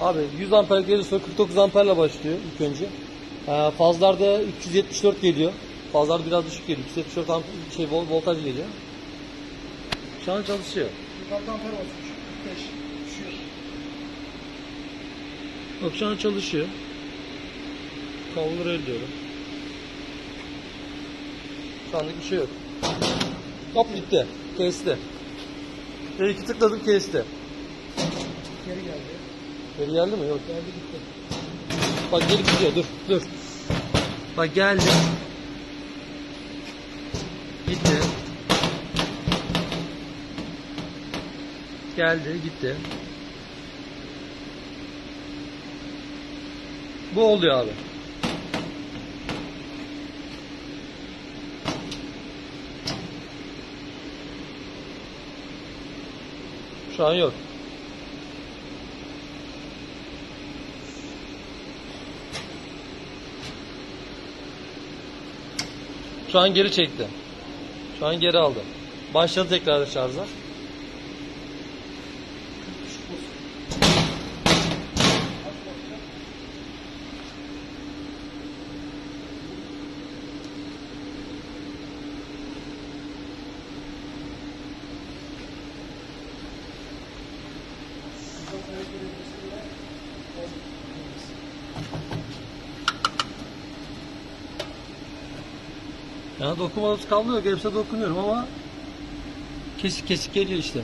Abi 100 amper gelir sonra 49 amperle başlıyor ilk önce. Ee, fazlarda 374 geliyor. Fazlar biraz düşük geliyor. 374 amper, şey vol- voltaj geliyor. Şu an çalışıyor. Yukarıda amper basmış. 45. Düşüyor. Bak şu an çalışıyor. Kabloları diyorum. Şu anlık bir şey yok. Hop gitti. Kesti. Ve iki tıkladım kesti. Geri geldi. Geri geldi mi? Yok. Geldi gitti. Bak geri gidiyor. Dur. Dur. Bak geldi. Gitti. Geldi. Gitti. Bu oluyor abi. Şu an yok. Şu an geri çekti. Şu an geri aldı. Başladı tekrar şarja. Yani dokunmadığı kablo yok. Hepsine dokunuyorum ama kesik kesik geliyor işte.